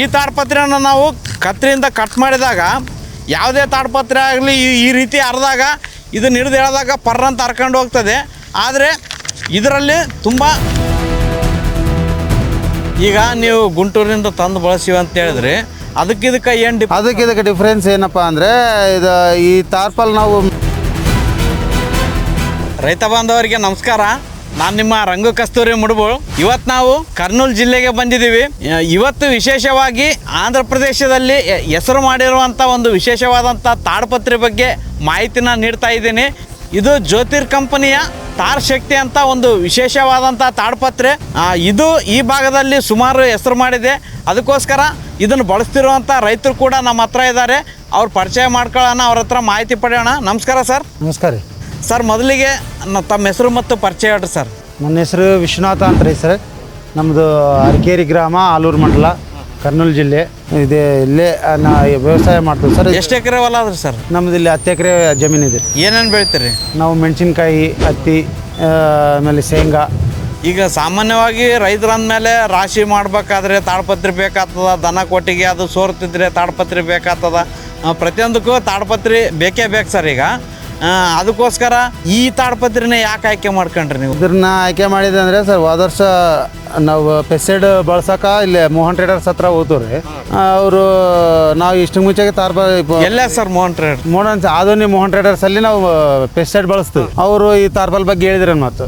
ಈ ತಾಡ್ಪತ್ರೆಯನ್ನು ನಾವು ಕತ್ತರಿಯಿಂದ ಕಟ್ ಮಾಡಿದಾಗ ಯಾವುದೇ ತಾಡ್ಪತ್ರೆ ಆಗಲಿ ಈ ರೀತಿ ಹರಿದಾಗ ಇದನ್ನ ಹಿಡಿದು ಹೇಳಿದಾಗ ಪರ್ರ ಅಂತ ಹರ್ಕೊಂಡು ಹೋಗ್ತದೆ. ಆದರೆ ಇದರಲ್ಲಿ ತುಂಬ ಈಗ ನೀವು ಗುಂಟೂರಿಂದ ತಂದು ಬಳಸಿವಿ ಅಂತ ಹೇಳಿದ್ರಿ. ಅದಕ್ಕೆ ಇದಕ್ಕೆ ಏನು ಅದಕ್ಕೆ ಇದಕ್ಕೆ ಡಿಫ್ರೆನ್ಸ್ ಏನಪ್ಪ ಅಂದರೆ ಇದು ಈ ತಾರ್ಪಲ್ ನಾವು ರೈತ ಬಾಂಧವರಿಗೆ ನಮಸ್ಕಾರ. ನಾನು ನಿಮ್ಮ ರಂಗು ಕಸ್ತೂರಿ ಮುಡುಬು ಇವತ್ತು ನಾವು ಕರ್ನೂಲ್ ಜಿಲ್ಲೆಗೆ ಬಂದಿದ್ದೀವಿ. ಇವತ್ತು ವಿಶೇಷವಾಗಿ ಆಂಧ್ರ ಪ್ರದೇಶದಲ್ಲಿ ಹೆಸರು ಮಾಡಿರುವಂಥ ಒಂದು ವಿಶೇಷವಾದಂಥ ತಾಡ್ಪತ್ರೆ ಬಗ್ಗೆ ಮಾಹಿತಿನ ನೀಡ್ತಾ ಇದ್ದೀನಿ. ಇದು ಜ್ಯೋತಿರ್ ಕಂಪನಿಯ ತಾರ್ ಶಕ್ತಿ ಅಂತ ಒಂದು ವಿಶೇಷವಾದಂಥ ತಾಡ್ಪತ್ರೆ. ಇದು ಈ ಭಾಗದಲ್ಲಿ ಸುಮಾರು ಹೆಸರು ಮಾಡಿದೆ. ಅದಕ್ಕೋಸ್ಕರ ಇದನ್ನು ಬಳಸ್ತಿರುವಂಥ ರೈತರು ಕೂಡ ನಮ್ಮ ಹತ್ರ ಇದ್ದಾರೆ. ಅವ್ರು ಪರಿಚಯ ಮಾಡ್ಕೊಳ್ಳೋಣ, ಅವ್ರ ಹತ್ರ ಮಾಹಿತಿ ಪಡೆಯೋಣ. ನಮಸ್ಕಾರ ಸರ್. ನಮಸ್ಕಾರ ರೀ. ಸರ್ ಮೊದಲಿಗೆ ನ- ತಮ್ಮ ಹೆಸರು ಮತ್ತು ಪರಿಚಯ ಹೇಳ್ರಿ ಸರ್. ನನ್ನ ಹೆಸರು ವಿಶ್ವನಾಥ ಅಂತ ರೀ ಸರ್. ನಮ್ಮದು ಅರಕೇರಿ ಗ್ರಾಮ ಆಲೂರು ಮಂಡಲ ಕರ್ನೂಲು ಜಿಲ್ಲೆ. ಇದೆ ಇಲ್ಲೇ ಆ, ನಾ ವ್ಯವಸಾಯ ಮಾಡ್ತೀವಿ ಸರ್. ಎಷ್ಟು ಎಕರೆ ಹೊಲ ಅದ್ರಿ ಸರ್? ನಮ್ದು ಇಲ್ಲಿ ಹತ್ತು ಎಕರೆ ಜಮೀನು ಇದೆ. ಏನೇನು ಬೆಳಿತೀರಿ? ನಾವು ಮೆಣಸಿನ್ಕಾಯಿ ಹತ್ತಿ ಆ, ಆಮೇಲೆ ಶೇಂಗಾ. ಈಗ ಸಾಮಾನ್ಯವಾಗಿ ರೈತರ ಅಂದಮೇಲೆ ರಾಶಿ ಮಾಡ್ಬೇಕಾದ್ರೆ ತಾಳ್ಪತ್ರೆ ಬೇಕಾಗ್ತದ ದನ ಕೊಟ್ಟಿಗೆ ಅದು ಸೋರ್ತಿದ್ರೆ ತಾಡ್ಪತ್ರೆ ಬೇಕಾಗ್ತದ. ಆ, ಪ್ರತಿಯೊಂದಕ್ಕೂ ತಾಡ್ಪತ್ರೆ ಬೇಕೇ ಬೇಕು ಸರ್ ಈಗ. ಅದಕ್ಕೋಸ್ಕರ ಈ ತಾಡ್ಪತ್ರಿನ ಯಾಕೆ ಆಯ್ಕೆ ಮಾಡ್ಕೊಂಡ್ರಿ ನೀವು? ಇದನ್ನ ಆಯ್ಕೆ ಮಾಡಿದೆ ಅಂದರೆ ಸರ್ ಹೋದ ವರ್ಷ ನಾವು ಪೆಸೈಡ್ ಬಳಸಕ ಇಲ್ಲಿ ಮೋಹನ್ ಟ್ರೇಡರ್ಸ್ ಹತ್ರ ಹೋಗ್ತೀವಿ ಅವರು ನಾವು ಇಷ್ಟು ಮುಂಚೆಗೆ ತಾರ್ಪ ಎಲ್ಲ ಸರ್ ಮೋಹನ್ ಟ್ರೇಡರ್ ಮೋಹನ್ ಆಧುನಿ ಮೋಹನ್ ಟ್ರೇಡರ್ಸ್ ಅಲ್ಲಿ ನಾವು ಪೆಸ್ಟೈಡ್ ಬಳಸ್ತೀವಿ. ಅವರು ಈ ತಾರ್ಪಲ್ ಬಗ್ಗೆ ಹೇಳಿದ್ರು ಮತ್ತು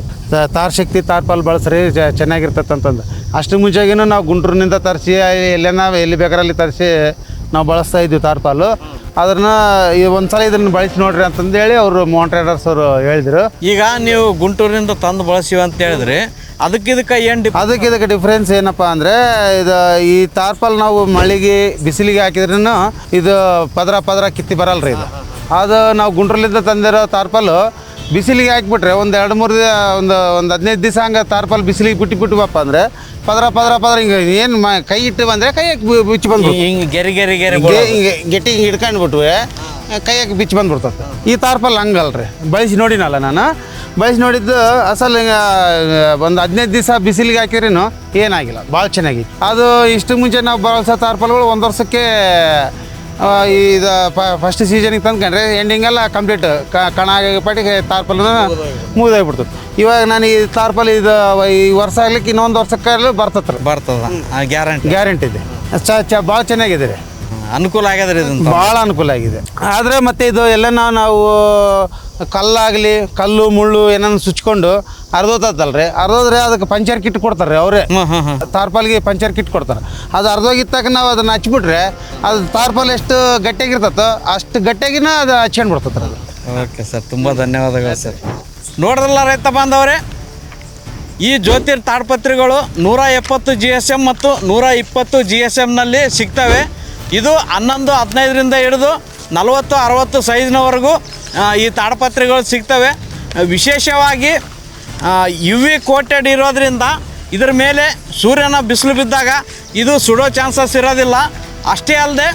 ತಾರ್ ಶಕ್ತಿ ತಾರ್ಪಲ್ ಬಳಸ್ರಿ ಚ- ಚೆನ್ನಾಗಿರ್ತೈತೆ ಅಂತಂದು. ಅಷ್ಟು ಮುಂಚೆಗಿನೂ ನಾವು ಗುಂಟೂರಿನಿಂದ ತರಿಸಿ ಎಲ್ಲೇನ ಎಲ್ಲಿ ಬೇಕಾರಲ್ಲಿ ತರಿಸಿ ನಾವು ಬಳಸ್ತಾ ಇದ್ವಿ ತಾರ್ಪಾಲು ಅದನ್ನ ಈ ಒಂದ್ಸಲ ಇದನ್ನ ಬಳಸಿ ನೋಡ್ರಿ ಅಂತಂದೇಳಿ ಅವರು ಮೋಹನ್ ಅವರು ಹೇಳಿದ್ರು. ಈಗ ನೀವು ಗುಂಟೂರಿಂದ ತಂದು ಬಳಸಿವಿ ಅಂತ ಹೇಳಿದ್ರಿ. ಅದಕ್ಕೆ ಇದಕ್ಕೆ ಏನು ಅದಕ್ಕೆ ಇದಕ್ಕೆ ಡಿಫ್ರೆನ್ಸ್ ಏನಪ್ಪ ಅಂದ್ರೆ ಇದು ಈ ತಾರ್ಪಲ್ ನಾವು ಮಳಿಗೆ ಬಿಸಿಲಿಗೆ ಹಾಕಿದ್ರೂ ಇದು ಪದರ ಪದರ ಕಿತ್ತಿ ಬರಲ್ರಿ ಇದು. ಅದು ನಾವು ಗುಂಟ್ರಲಿಂದ ತಂದಿರೋ ತಾರ್ಪಲ್ಲು ಬಿಸಿಲಿಗೆ ಹಾಕ್ಬಿಟ್ರೆ ಒಂದು ಎರಡು ಮೂರು ದಿನ ಒಂದು ಒಂದು ಹದಿನೈದು ದಿವಸ ಹಂಗೆ ತಾರ್ಪಲ್ ಬಿಸಿಲಿಗೆ ಬಿಟ್ಟು ಬಿಟ್ಟುವಪ್ಪ ಅಂದರೆ ಪದರ ಪದರ ಪದರ ಹಿಂಗೆ ಏನು ಮ ಕೈ ಇಟ್ಟು ಬಂದರೆ ಕೈಯಾಗಿ ಬಿಚ್ಚಿ ಬಂದು ಹಿಂಗೆ ಗೆರೆ ಗೆರೆ ಗೆರೆ ಹಿಂಗೆ ಗಟ್ಟಿ ಹಿಂಗೆ ಹಿಡ್ಕೊಂಡ್ಬಿಟ್ವೆ ಕೈಯಾಗಿ ಬಿಚ್ಚಿ ಬಂದ್ಬಿಡ್ತದೆ. ಈ ತಾರ್ಪಲ್ ಹಂಗಲ್ರಿ. ಬಳಸಿ ನೋಡಿನಲ್ಲ ನಾನು. ಬಳಸಿ ನೋಡಿದ್ದು ಅಸಲು ಹಿಂಗೆ ಒಂದು ಹದಿನೈದು ದಿವಸ ಬಿಸಿಲಿಗೆ ಹಾಕಿದ್ರೇನು ಏನಾಗಿಲ್ಲ. ಭಾಳ ಚೆನ್ನಾಗಿ. ಅದು ಇಷ್ಟು ಮುಂಚೆ ನಾವು ಬಳಸೋ ತಾರ್ಪಲ್ಗಳು ಒಂದು ವರ್ಷಕ್ಕೆ ಇದು ಫಸ್ಟ್ ಸೀಸನಿಗೆ ತಂದ್ಕೊಂಡ್ರೆ ಎಂಡಿಂಗೆಲ್ಲ ಕಂಪ್ಲೀಟ್ ಕಣ ಪಟ್ಟಿಗೆ ತಾರ್ಪಲ್ ಮುಗಿದೋಗ್ಬಿಡ್ತು. ಇವಾಗ ನಾನು ಈ ತಾರ್ಪಲ್ ಇದು ಈ ವರ್ಷ ಆಗ್ಲಿಕ್ಕೆ ಇನ್ನೊಂದು ವರ್ಷಕ್ಕೆ ಬರ್ತತ್ರ. ಬರ್ತದ. ಗ್ಯಾರಂಟಿ ಗ್ಯಾರಂಟಿ ಇದೆ. ಚ ಚ ಭಾಳ ಚೆನ್ನಾಗಿದೆ ರೀ ಅನುಕೂಲ ಆಗ್ಯದ್ರಿ ಇದನ್ನ ಭಾಳ ಅನುಕೂಲ ಆಗಿದೆ. ಆದರೆ ಮತ್ತೆ ಇದು ಎಲ್ಲ ನಾವು ಕಲ್ಲಾಗಲಿ ಕಲ್ಲು ಮುಳ್ಳು ಏನನ್ನ ಸುಚ್ಕೊಂಡು ಅರ್ಧೋತಲ್ರಿ ಅರ್ಧೋದ್ರೆ ಅದಕ್ಕೆ ಪಂಚರ್ ಕಿಟ್ ಕೊಡ್ತಾರೆ ಅವರೇ. ತಾರ್ಪಾಲ್ಗೆ ಪಂಚರ್ ಕಿಟ್ ಕೊಡ್ತಾರೆ. ಅದು ಅರ್ಧೋಗಿತ್ತಾಗ ನಾವು ಅದನ್ನ ಹಚ್ಬಿಟ್ರೆ ಅದು ತಾರ್ಪಾಲ್ ಎಷ್ಟು ಗಟ್ಟಿಯಾಗಿರ್ತತೋ ಅಷ್ಟು ಗಟ್ಟಿಯಾಗಿನ ಅದು ಹಚ್ಕೊಂಡು ಬಿಡ್ತತ್ರಿ ಅದು. ಓಕೆ ಸರ್ ತುಂಬ ಧನ್ಯವಾದಗಳು ಸರ್. ನೋಡ್ರಲ್ಲ ರೈತ ಬಾಂಧವರೇ ಈ ಜ್ಯೋತಿರ್ ತಾಡ್ಪತ್ರಿಗಳು ನೂರ ಎಪ್ಪತ್ತು ಜಿ ಎಸ್ ಎಂ ಮತ್ತು ನೂರ ಇಪ್ಪತ್ತು ಜಿ ಎಸ್ ಎಮ್ನಲ್ಲಿ ಸಿಗ್ತವೆ. ಇದು ಹನ್ನೊಂದು, ಹದಿನೈದರಿಂದ ಹಿಡಿದು ನಲವತ್ತು, ಅರವತ್ತು ಸೈಜ್ನವರೆಗೂ ಈ ತಾಡಪತ್ರೆಗಳು ಸಿಗ್ತವೆ. ವಿಶೇಷವಾಗಿ ಯು ವಿ ಕೋಟೆಡ್ ಇರೋದರಿಂದ ಇದರ ಮೇಲೆ ಸೂರ್ಯನ ಬಿಸಿಲು ಬಿದ್ದಾಗ ಇದು ಸುಡೋ ಚಾನ್ಸಸ್ ಇರೋದಿಲ್ಲ. ಅಷ್ಟೇ ಅಲ್ಲದೆ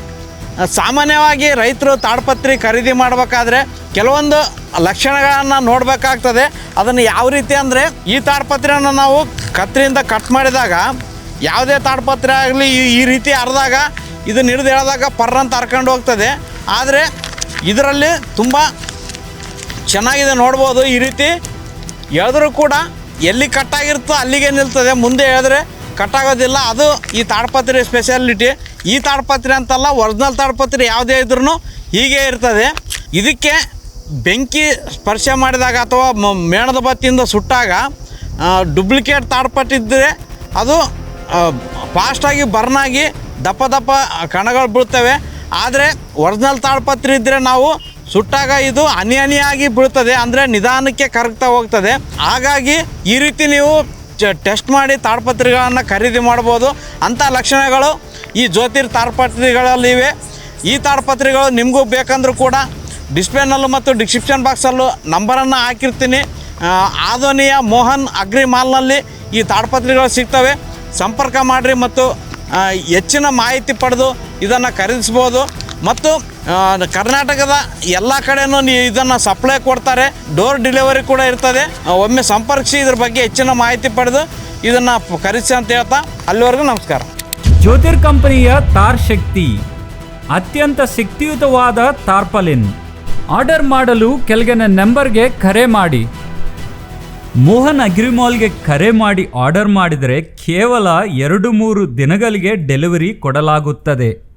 ಸಾಮಾನ್ಯವಾಗಿ ರೈತರು ತಾಡಪತ್ರಿ ಖರೀದಿ ಮಾಡಬೇಕಾದ್ರೆ ಕೆಲವೊಂದು ಲಕ್ಷಣಗಳನ್ನು ನೋಡಬೇಕಾಗ್ತದೆ. ಅದನ್ನು ಯಾವ ರೀತಿ ಅಂದರೆ, ಈ ತಾಡಪತ್ರೆಯನ್ನು ನಾವು ಕತ್ತರಿಯಿಂದ ಕಟ್ ಮಾಡಿದಾಗ, ಯಾವುದೇ ತಾಡಪತ್ರೆ ಆಗಲಿ ಈ ರೀತಿ ಹರಿದಾಗ ಇದನ್ನ ಹಿಡಿದು ಹೇಳಿದಾಗ ಪರ್ರ ಅಂತ ಹರ್ಕೊಂಡು ಹೋಗ್ತದೆ. ಆದರೆ ಇದರಲ್ಲಿ ತುಂಬ ಚೆನ್ನಾಗಿದೆ ನೋಡ್ಬೋದು ಈ ರೀತಿ. ಎಳೆದ್ರೂ ಕೂಡ ಎಲ್ಲಿ ಕಟ್ಟಾಗಿರುತ್ತೋ ಅಲ್ಲಿಗೆ ನಿಲ್ತದೆ. ಮುಂದೆ ಹೇಳಿದ್ರೆ ಕಟ್ಟಾಗೋದಿಲ್ಲ. ಅದು ಈ ತಾಡ್ಪತ್ರೆ ಸ್ಪೆಷಾಲಿಟಿ ಈ ತಾಡ್ಪತ್ರೆ ಅಂತಲ್ಲ ಒರಿಜಿನಲ್ ತಾಡ್ಪತ್ರೆ ಯಾವುದೇ ಇದ್ರೂ ಹೀಗೆ ಇರ್ತದೆ. ಇದಕ್ಕೆ ಬೆಂಕಿ ಸ್ಪರ್ಶ ಮಾಡಿದಾಗ ಅಥವಾ ಮೇಣದ ಬತ್ತಿಯಿಂದ ಸುಟ್ಟಾಗ ಡುಪ್ಲಿಕೇಟ್ ತಾಡ್ಪಟ್ಟಿದ್ದರೆ ಅದು ಫಾಸ್ಟಾಗಿ ಬರ್ನಾಗಿ ದಪ್ಪ ದಪ್ಪ ಕಣಗಳು ಬೀಳ್ತವೆ. ಆದರೆ ಒರಿಜಿನಲ್ ತಾಡ್ಪತ್ರೆ ಇದ್ದರೆ ನಾವು ಸುಟ್ಟಾಗ ಇದು ಹನಿ ಹನಿಯಾಗಿ ಬೀಳ್ತದೆ. ಅಂದರೆ ನಿಧಾನಕ್ಕೆ ಕರಗ್ತಾ ಹೋಗ್ತದೆ. ಹಾಗಾಗಿ ಈ ರೀತಿ ನೀವು ಟೆಸ್ಟ್ ಮಾಡಿ ತಾಡ್ಪತ್ರೆಗಳನ್ನು ಖರೀದಿ ಮಾಡ್ಬೋದು. ಅಂಥ ಲಕ್ಷಣಗಳು ಈ ಜ್ಯೋತಿರ್ ತಾಡ್ಪತ್ರೆಗಳಲ್ಲಿವೆ ಈ ತಾಡ್ಪತ್ರೆಗಳು ನಿಮಗೂ ಬೇಕಂದ್ರೂ ಕೂಡ ಡಿಸ್ಪ್ಲೇನಲ್ಲೂ ಮತ್ತು ಡಿಸ್ಕ್ರಿಪ್ಷನ್ ಬಾಕ್ಸಲ್ಲೂ ನಂಬರನ್ನು ಹಾಕಿರ್ತೀನಿ. ಆಧೋನಿಯ ಮೋಹನ್ ಅಗ್ರಿ ಮಾಲ್ನಲ್ಲಿ ಈ ತಾಡ್ಪತ್ರೆಗಳು ಸಿಗ್ತವೆ. ಸಂಪರ್ಕ ಮಾಡಿರಿ ಮತ್ತು ಹೆಚ್ಚಿನ ಮಾಹಿತಿ ಪಡೆದು ಇದನ್ನು ಖರೀದಿಸ್ಬೋದು ಮತ್ತು ಕರ್ನಾಟಕದ ಎಲ್ಲ ಕಡೆಯೂ ನೀ ಇದನ್ನು ಸಪ್ಲೈ ಕೊಡ್ತಾರೆ. ಡೋರ್ ಡೆಲಿವರಿ ಕೂಡ ಇರ್ತದೆ. ಒಮ್ಮೆ ಸಂಪರ್ಕಿಸಿ ಇದ್ರ ಬಗ್ಗೆ ಹೆಚ್ಚಿನ ಮಾಹಿತಿ ಪಡೆದು ಇದನ್ನು ಖರೀದಿಸಿ ಅಂತ ಹೇಳ್ತಾ ಅಲ್ಲಿವರೆಗೂ ನಮಸ್ಕಾರ. ಜ್ಯೋತಿರ್ ಕಂಪನಿಯ ತಾರ್ ಶಕ್ತಿ, ಅತ್ಯಂತ ಶಕ್ತಿಯುತವಾದ ತಾರ್ಪಲಿನ್. ಆರ್ಡರ್ ಮಾಡಲು ಕೆಳಗಿನ ನಂಬರ್ಗೆ ಕರೆ ಮಾಡಿ. ಮೋಹನ್ ಅಗ್ರಿಮಾಲ್ಗೆ ಕರೆ ಮಾಡಿ ಆರ್ಡರ್ ಮಾಡಿದರೆ ಕೇವಲ ಎರಡು ಮೂರು ದಿನಗಳಿಗೆ ಡೆಲಿವರಿ ಕೊಡಲಾಗುತ್ತದೆ.